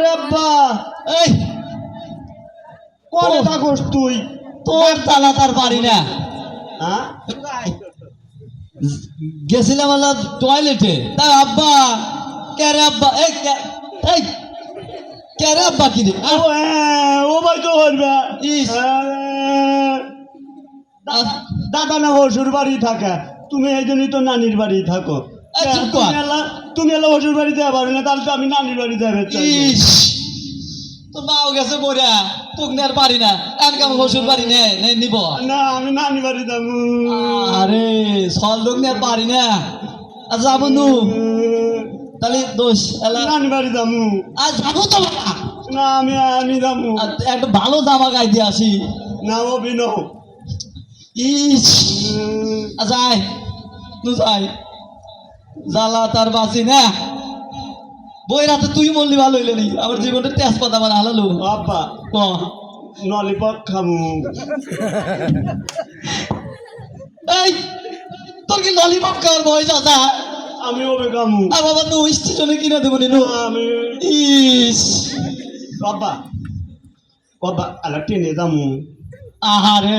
রে আব্বা? এই! কোনে ও। তুই। তোর তালা তার পারি না। হ্যাঁ? গেছিলাম টয়লেটে। তা আব্বা কেরে আব্বা? এই আব্বা কি রে? ও হ্যাঁ, ও ভাই তো ইস। হ্যাঁ। দাদা না হসুর বাড়ি থাকে। তুমি এই জন্যই তো নানির বাড়ি থাকো। চুপ কর। তুমি এলা তুমি এলা হসুর বাড়ি যাবে পারো না তাহলে তো আমি নানির বাড়ি যাবে চাই ইস! তোর মাও গেছে বড়া তোকে আর পারি না। আমি কেমন শ্বশুর বাড়ি নে নে নিব। না আমি নানি বাড়ি যাব। আরে সল লোক নে আর পারি না। আর যাব নু। তাহলে দোষ এলা নানি বাড়ি যাব। আর যাব তো বাবা। না আমি আমি যাব। একটা ভালো জামা গাই দিয়ে আসি। না অভিনব ইস! আর যাই। নু যাই। জ্বালা তার বাসি না। বই রাতে তুই মরলি ভালো হইলে নি। আমার জীবনটা তেজপাতা মানে হালালো আব্বা ক? নলিপপ খামু। এই তোর কি ললিপপ খাওয়ার বয়স আছে আমি ওবে খামু। আর বাবা নু স্টেশনে কিনে দেবো নি আমি ইস। বাবা বাবা আলা ট্রেনে যামু আহারে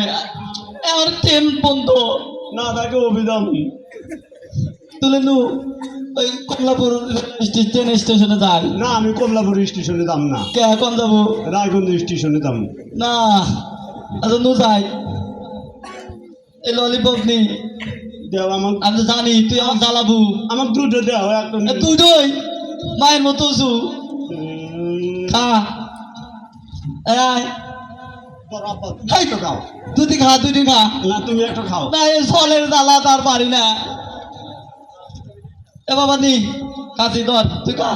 আমার ট্রেন বন্ধ না তাকে ওবে যামু তুলে নু ওই কমলাপুর ট্রেন স্টেশনে যাই। না আমি কমলাপুর স্টেশনে যাম না। কে কোন যাব? রায়গঞ্জ স্টেশনে যামু। না আচ্ছা নু যাই। এই ললিপপ নি। দেও আমার আমি তো জানি তুই আমাকে জ্বালাবু। আমার দুটো দেও তুই দই? মায়ের মতো উম, খা। এই খাই তো খাও দুটি খা দুটি খা। না তুমি একটা খাও। না এই সলের জ্বালা তার পারি না। এ বাবা নি কাছি ধর তুই খা।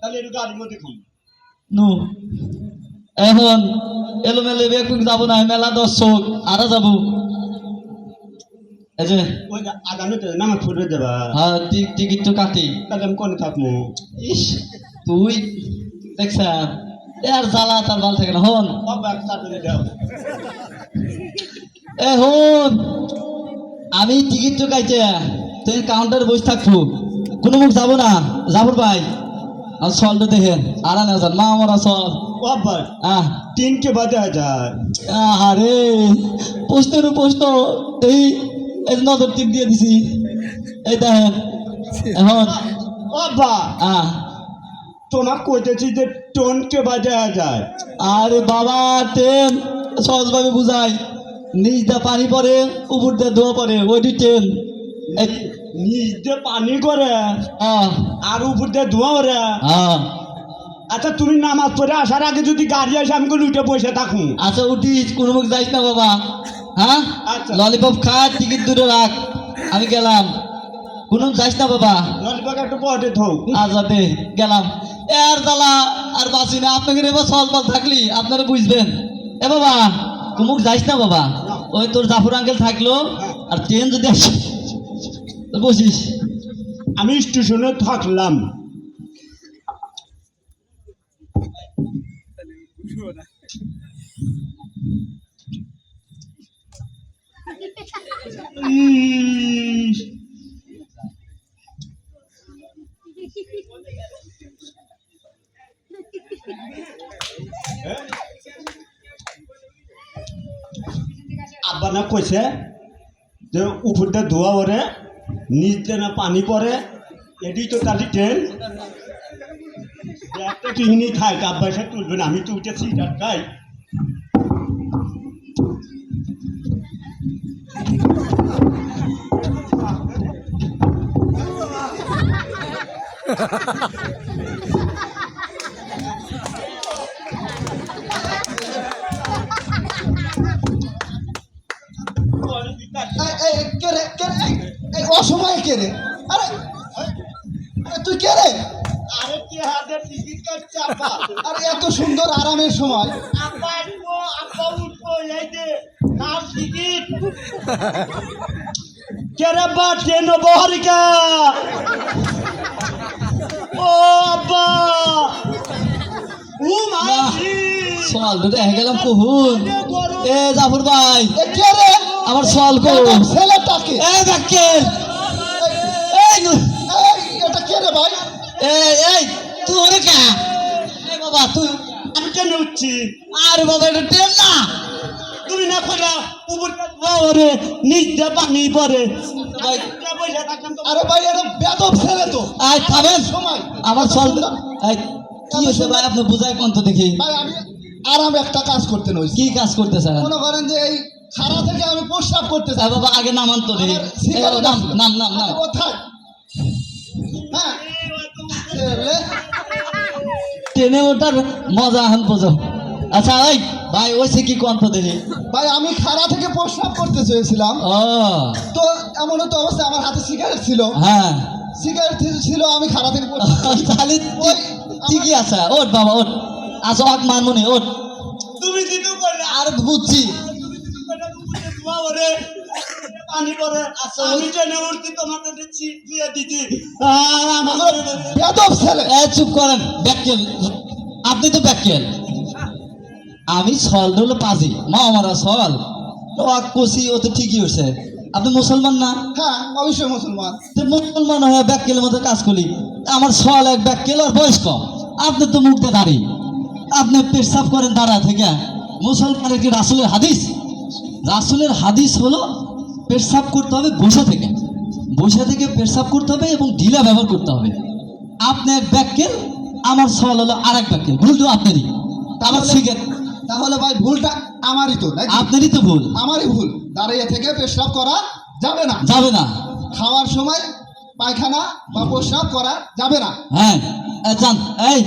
তাহলে একটু গাড়ির মধ্যে খাও নু। এখন এলোমেলো একটু যাব না মেলা দর্শক আরা যাব। এই যে ওই যে আগামীতে নামাজ পড়বে দেবা। হ্যাঁ টি- টিকিট তো কাটি। তাহলে আমি কোনে থাকব? ইস তুই দেখছ এ আর জ্বালা তার ভালো থাকে না হন। এ হন আমি টিকিট তো কাইতে তুই কাউন্টারে বসে থাকব কোনো মুখ যাব না। যাব ভাই। আর সলটা দেখেন আড়া না যান মা আমার সল বাবা আহ তিনটে বাজে হাজার। আরে পোস্টের পোস্ট এই এই নজর টিপ দিয়ে দিছি। এই দেখেন। এখন। বাবা আহ তোমার কইতেছি যে টোনকে বাজে হাজার। আরে বাবা ট্রেন। সহজভাবে বুঝাই। নিচ দা পানি পড়ে উপর দিয়ে ধোয়া পড়ে। ওইটি ট্রেন। নিচ দিয়ে পানি করে আহ, আর উপর দিয়ে ধোঁয়া করে আহ। আচ্ছা তুমি নামাজ পড়ে আসার আগে যদি গাড়ি আসে আমি কোনো উঠে বসে থাকুন আচ্ছা উঠিস কোনো মুখ যাইস না বাবা? হ্যাঁ আচ্ছা। ললিপপ খা টিকিট দূরে রাখ আমি গেলাম। কোনো যাইস না বাবা? নলিপাকে একটু পটে থৌ আজাদে গেলাম। এ আর দালা আর বাসি না আপনাকে এবার সল পাল থাকলি আপনারা বুঝবেন। এ বাবা কুমুক যাইস না বাবা? ওই তোর জাফর আঙ্কেল থাকল আর ট্রেন যদি আসে বসিস। আমি স্টেশনে থাকলাম। উম, আব্বা না কইছে যে উপর দিয়ে ধোয়া ওরে। নিচ না পানি পরে এটি তো তাহলে ট্রেন। একটা টিহিনি খায় কাপ পয়সা তুলবে না আমি তো উঠেছি খাই। এই, অসময়ে কে রে? আরে তুই কে রে? আরে কি হাতে টিকিট কাটছে আব্বা আরে এত সুন্দর আরামের সময়। আব্বা আসব আব্বা উঠবো এই যে নাম টিকিট? কেরে বা ট্রেন বহরিকা? ও আব্বা ও মাসি! সল তো দেখে গেলাম কহুন এ জাফর ভাই। কে রে? আমার সল কো এটা ছেলেটাকে এই নু- এই, এটা কে রে ভাই? এই এই ওরে কা? এই বাবা তুই আমি কেন উঠছি? আর বাবা এটা ট্রেন না। তুমি না উপরটা ধোয়া ওরে নিচ দিয়ে পানি পরে। আরে ভাই এটা বেদব ছেলে তো। আই থামেন। সময়। আমার এই কি হয়েছে ভাই? আপনি বুঝাই কোন তো দেখি। ভাই আমি আরাম একটা কাজ করতে নইছি। কি কাজ করতেছেন? মনে করেন যে এই খাড়া থেকে আমি প্রস্রাব করতে চাই। বাবা আগে নামান তো সিগারেট নাম নাম নাম নাম। কোথায়? হ্যাঁ। ট্রেনে ওঠার মজা এখন বোঝো। আচ্ছা ওই ভাই ওইসে কি কোন তো দেখি ভাই আমি খাড়া থেকে প্রস্রাব করতে চেয়েছিলাম। তো এমন তো অবস্থা আমার হাতে সিগারেট ছিল। হ্যাঁ। সিগারেট ছিল আমি খাড়া থেকে তাহলে ঠিকই আছে ওঠ বাবা ওঠ। আচ্ছা অক মানমনি ওঠ। তুমি দিতে কইরা আর বুঝছি। পানি পরে আমি জেনে উঠছি তোমাকে দিচ্ছি দিয়ে দিচ্ছি। আর আমার বেদব ছেলে। এ চুপ করেন ব্যাকেল আপনি তো ব্যাকেল আমি সল হলো পাজি। মা আমারা সল তো কষি ও তো ঠিকই হয়েছে আপনি মুসলমান না? হ্যাঁ অবশ্যই মুসলমান। মুসলমান হয়ে ব্যাকেলের মতো কাজ করি। আমার সল এক ব্যাকেল আর বয়স কম আপনি তো মুখতে দাঁড়িয়ে। আপনি পেশাব করেন দাঁড়া থেকে। মুসলমানের কি রাসুলের হাদিস? রাসুলের হাদিস হলো পেশাব করতে হবে বসে থেকে। বসে থেকে পেশাব করতে হবে এবং ঢিলা ব্যবহার করতে হবে। আপনি এক ব্যাকেল আমার সল হলো আর এক ব্যাকেল ভুল তো আপনারই। আমার শিখেন। তাহলে ভাই ভুলটা আমারই তো আপনারই তো ভুল। আমারই ভুল। দাঁড়িয়ে থেকে পেশাব করা যাবে না। যাবে না। খাওয়ার সময় পায়খানা বা প্রস্রাব করা যাবে না। হ্যাঁ। যান। এই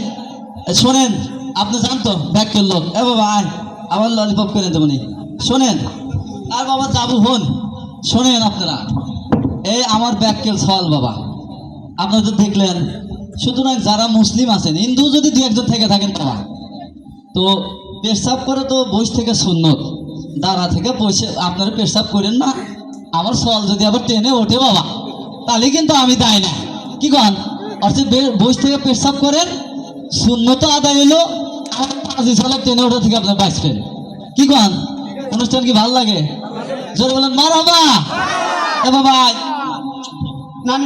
শোনেন। আপনি জান তো ব্যাগ করল এ বাবা আয়। আবার ললিপপ করে দেবো নি। শোনেন। আর বাবা যাব হন শোনেন আপনারা। এই আমার ব্যাককেল সওয়াল বাবা। আপনারা তো দেখলেন। সুতরাং যারা মুসলিম আছেন, হিন্দু যদি দু একজন থেকে থাকেন বাবা, তো পেশাব করে তো বইস থেকে সুন্নত। দাঁড়া থেকে বসে আপনারা পেশাব করেন না। আমার সওয়াল যদি আবার ট্রেনে ওঠে বাবা, তাহলে কিন্তু আমি দায় না। কি কন? অর্থাৎ বইস থেকে পেশাব করেন শূন্যত আদায় হলো আমার পাঁচ ট্রেনে ওঠা থেকে আপনার বাঁচবেন। কি কন? অনুষ্ঠান কি ভালো লাগে? জোরে বলেন মারাবা। এ বাবা